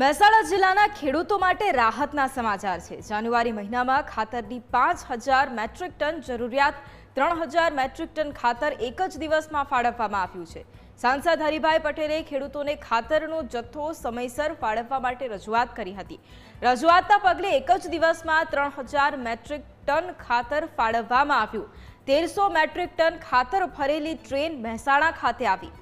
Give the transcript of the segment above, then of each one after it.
મહેસાણા જિલ્લાના ખેડૂતો માટે રાહતના સમાચાર છે. જાન્યુઆરી મહિનામાં ખાતરની પાંચ હજાર મેટ્રિક ટન જરૂરિયાત, ત્રણ હજાર મેટ્રિક ટન ખાતર એક જ દિવસમાં ફાળવવામાં આવ્યું છે. સાંસદ હરિભાઈ પટેલે ખેડૂતોને ખાતરનો જથ્થો સમયસર ફાળવવા માટે રજૂઆત કરી હતી. રજૂઆતના પગલે એક જ દિવસમાં ત્રણ હજાર મેટ્રિક ટન ખાતર ફાળવવામાં આવ્યું. તેરસો મેટ્રિક ટન ખાતર ભરેલી ટ્રેન મહેસાણા ખાતે આવી.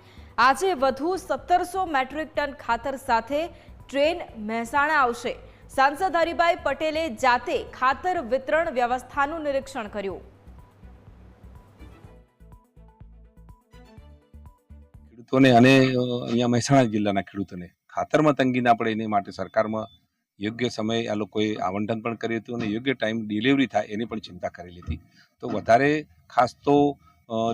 આજે વધુ સત્તરસો મેટ્રિક ટન ખાતર સાથે ટ્રેન મહેસાણા આવશે. સાંસદ હરિભાઈ પટેલે જાતે ખાતર વિતરણ વ્યવસ્થાનું નિરીક્ષણ કર્યું. ખેડૂતોને અને અહીંયા મહેસાણા જિલ્લાના ખેડૂતોને ખાતરમાં તંગી ના પડે એની માટે સરકારમાં યોગ્ય સમયે આ લોકોએ આવંટન પણ કર્યું હતું અને યોગ્ય ટાઈમ ડિલિવરી થાય એની પણ ચિંતા કરેલી હતી. તો વધારે ખાસ તો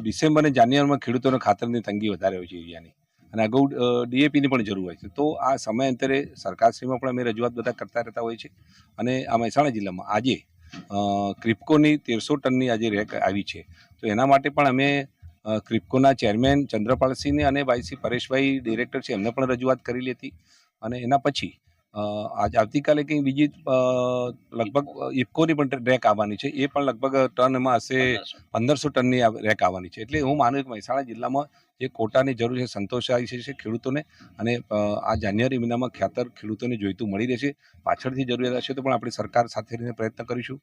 ડિસેમ્બર અને જાન્યુઆરીમાં ખેડૂતોને ખાતરની તંગી વધારે હોય છે યુરિયાની અને અગાઉ ડીએપીની પણ જરૂર હોય છે. તો આ સમયાંતરે સરકારશ્રીમાં પણ અમે રજૂઆત બધા કરતા રહેતા હોય છે અને આ મહેસાણા જિલ્લામાં આજે ક્રિપ્કોની તેરસો ટનની આજે રેક આવી છે. તો એના માટે પણ અમે ક્રિપ્કોના ચેરમેન ચંદ્રપાલસિંહને અને વાયસી પરેશભાઈ ડિરેક્ટર છે એમને પણ રજૂઆત કરેલી હતી અને એના પછી આજ આવતીકાલે કંઈ બીજી લગભગ ઇફકોની પણ રેક આવવાની છે. એ પણ લગભગ ટનમાં હશે પંદરસો. ટનની રેક આવવાની છે. એટલે હું માનું કે મહેસાણા જિલ્લામાં જે કોટાની જરૂર છે સંતોષાય છે છે ખેડૂતોને અને આ જાન્યુઆરી મહિનામાં ખ્યાતર ખેડૂતોને જોઈતું મળી રહેશે. પાછળથી જરૂરિયાત હશે તો પણ આપણે સરકાર સાથે રહીને પ્રયત્ન કરીશું.